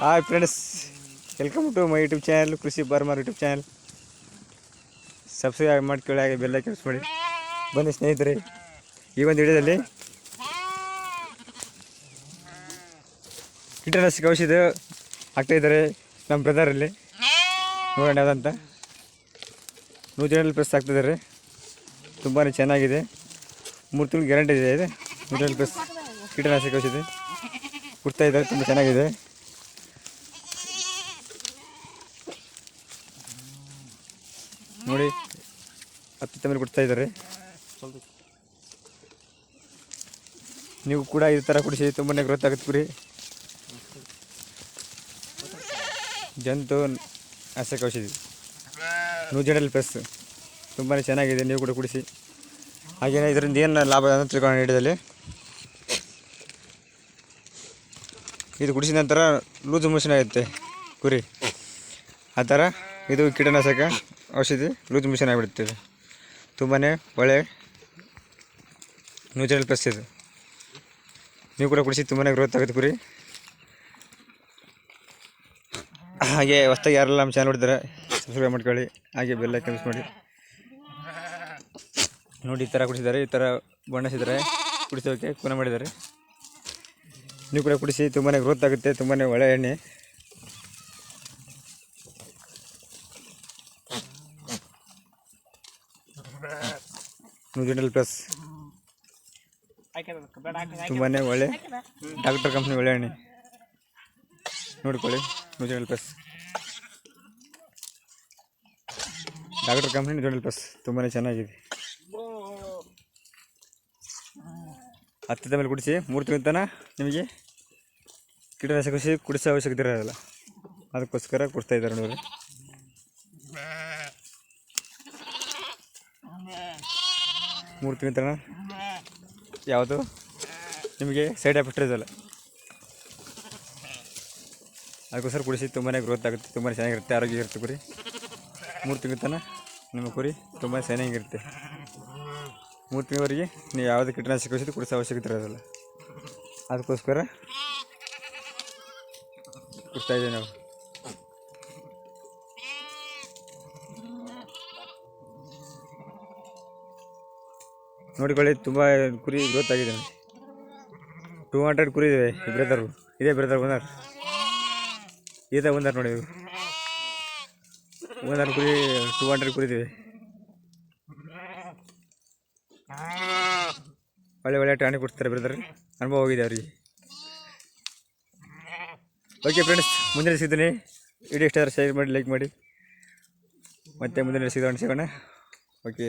Hi friends welcome to my YouTube channel ಕೃಷಿ ಬರ್ಮರ್ YouTube channel subscribe ಮಾಡ್ಕೊಳ್ಳಿ, ಹಾಗೆ ಬೆಲ್ಲ ಕೆಲಸ ಮಾಡಿ ಬನ್ನಿ ಸ್ನೇಹಿತರೆ, ಈ ಒಂದು ವಿಡಿಯೋದಲ್ಲಿ ಕೀಟನಾಶಕ ಔಷಧ ಹಾಕ್ತಾ ಇದ್ದಾರೆ ನಮ್ಮ ಬ್ರದರಲ್ಲಿ ನೋಡೋಣ ಯಾವುದಂತ. ನೂಜನಲ್ಲಿ ಪ್ರೆಸ್ ಹಾಕ್ತಿದ್ದಾರೆ ತುಂಬಾ ಚೆನ್ನಾಗಿದೆ. ಮೂರು ತಿಂಗಳು ಗ್ಯಾರಂಟಿ ಇದೆ ಇದೆ. ನೂಜನಲ್ಲಿ ಪ್ರೆಸ್ ಕೀಟನಾಶಕ ಔಷಧಿ. ಕೊಡ್ತಾ ಇದ್ದಾರೆ ತುಂಬ ಚೆನ್ನಾಗಿದೆ. ನೋಡಿ ಹತ್ತು ತಿಂಗಳು ಕೊಡ್ತಾ ಇದ್ದಾರೆ. ನೀವು ಕೂಡ ಈ ಥರ ಕುಡಿಸಿ, ತುಂಬನೇ ಗ್ರೋತ್ ಆಗುತ್ತೆ ಕುರಿ ಜಂತು ನಾಶಕ ಔಷಧಿ. ನೂಜೆಡಲ್ ಪ್ಲಸ್ ತುಂಬಾ ಚೆನ್ನಾಗಿದೆ, ನೀವು ಕೂಡ ಕುಡಿಸಿ. ಹಾಗೆಯೇ ಇದರಿಂದ ಏನು ಲಾಭ ಅಂತ ತಿಳ್ಕೊಂಡು ಹಿಡಿದಲ್ಲಿ ಇದು ಕುಡಿಸಿದ ನಂತರ ಲೂಸ್ ಮೋಷನ್ ಆಗುತ್ತೆ. ಕುರಿ ಆ ಥರ ಇದು ಕೀಟನಾಶಕ ಔಷಧಿ ಲೂಸ್ ಮೋಷನ್ ಆಗಿಬಿಡುತ್ತೆ ಇದು. ತುಂಬಾ ಒಳ್ಳೆ ನ್ಯೂಟ್ರಲ್ ಪ್ಲಸ್ ಇದು. ನೀವು ಕೂಡ ಕುಡಿಸಿ ತುಂಬಾ ಗ್ರೋತ್ ಆಗುತ್ತೆ ಕುರಿ ಹಾಗೆ ಹೊಸ್ದಾಗಿ ಯಾರೆಲ್ಲ ನಮ್ಮ ಚಾನಲ್ ನೋಡಿದ್ದಾರೆ ಸಬ್ಸ್ಕ್ರೈಬ್ ಮಾಡ್ಕೊಳ್ಳಿ. ಹಾಗೆ ಬೆಲ್ಲ ಕೆಲಸ ಮಾಡಿ. ನೋಡಿ ಈ ಥರ ಕುಡಿಸಿದ್ದಾರೆ ಈ ಥರ ಬಣ್ಣಿಸಿದ್ದಾರೆ ಕುಡಿಸೋಕೆ ಪುನಃ ಮಾಡಿದ್ದಾರೆ. ನೀವು ಕೂಡ ಕುಡಿಸಿ ತುಂಬಾ ಗ್ರೋತ್ ಆಗುತ್ತೆ ತುಂಬಾ ಒಳ್ಳೆ ಎಣ್ಣೆ. ನ್ಯೂಜಿಲೆಂಡಲ್ ಪ್ಲಸ್ ತುಂಬಾ ಒಳ್ಳೆ ಡಾಕ್ಟರ್ ಕಂಪ್ನಿ ಒಳ್ಳೆ ಎಣ್ಣೆ. ನೋಡ್ಕೊಳ್ಳಿ ನ್ಯೂಜಿಲೆಂಡಲ್ ಪ್ಲಸ್ ಡಾಕ್ಟರ್ ಕಂಪ್ನಿ ನ್ಯೂಜಿಲೆಂಡಲ್ ಪ್ಲಸ್ ತುಂಬಾ ಚೆನ್ನಾಗಿದೆ. ಹತ್ತದ ಮೇಲೆ ಕುಡಿಸಿ ಮೂರು ತಿಂಗಳ ತನಕ ನಿಮಗೆ ಕೀಟನಾಶಕ ಕೃಷಿ ಕುಡಿಸೋ ಅವಶ್ಯಕತೆ ಇರೋದಿಲ್ಲ. ಅದಕ್ಕೋಸ್ಕರ ಕೊಡ್ತಾ ಇದ್ದಾರೆ ನೋಡಿ ಮೂರು ತಿಂಗಳ ತನಕ ಯಾವುದು? ನಿಮಗೆ ಸೈಡ್ ಎಫೆಕ್ಟ್ ಇರೋದಿಲ್ಲ. ಅದಕ್ಕೋಸ್ಕರ ಕುಡಿಸಿ ತುಂಬಾ ಗ್ರೋತ್ ಆಗುತ್ತೆ ತುಂಬಾ ಚೆನ್ನಾಗಿರುತ್ತೆ, ಆರೋಗ್ಯ ಇರುತ್ತೆ ಕುರಿ. ಮೂರು ತಿಂಗಳ ತನಕ ನಿಮ್ಮ ಕುರಿ ತುಂಬ ಚೆನ್ನಾಗಿರುತ್ತೆ. ಮೂರು ನೀವು ಯಾವುದೇ ಕೀಟನಾಶಕ ಔಷಧಿ ಕುಡಿಸೋ ಅವಶ್ಯಕತೆ ಇರೋದಿಲ್ಲ. ಅದಕ್ಕೋಸ್ಕರ ಇದ್ದೀವಿ ನಾವು. ನೋಡಿಕೊಳ್ಳಿ ತುಂಬ ಕುರಿ ಗ್ರೋತ್ ಆಗಿದೆ ಟೂ ಹಂಡ್ರೆಡ್ ಕುರಿ ಇದೆ ಬ್ರದರ್ ಇದೇ ಬ್ರದರ್ ಬಂದಾರ ಇದೇ ಬಂದಾರ ನೋಡಿ ಒಂದಾರು ಕುರಿ ಟೂ ಹಂಡ್ರೆಡ್ ಕುರಿ ಒಳ್ಳೆ ಒಳ್ಳೆ ಟಾಣಿ ಕೊಡ್ತಾರೆ ಬ್ರದರ್. ಅನುಭವ ಹೋಗಿದೆ ಅವರಿಗೆ. ಓಕೆ ಫ್ರೆಂಡ್ಸ್ ಮುಂದಿನ ಸಿಗ್ತೀನಿ ವಿಡಿಯೋ ಇಷ್ಟ ಆದರೆ ಶೇರ್ ಮಾಡಿ ಲೈಕ್ ಮಾಡಿ. ಮತ್ತೆ ಮುಂದಿನ ಸಿಗೋಣ ಸಿಗೋಣ. ಓಕೆ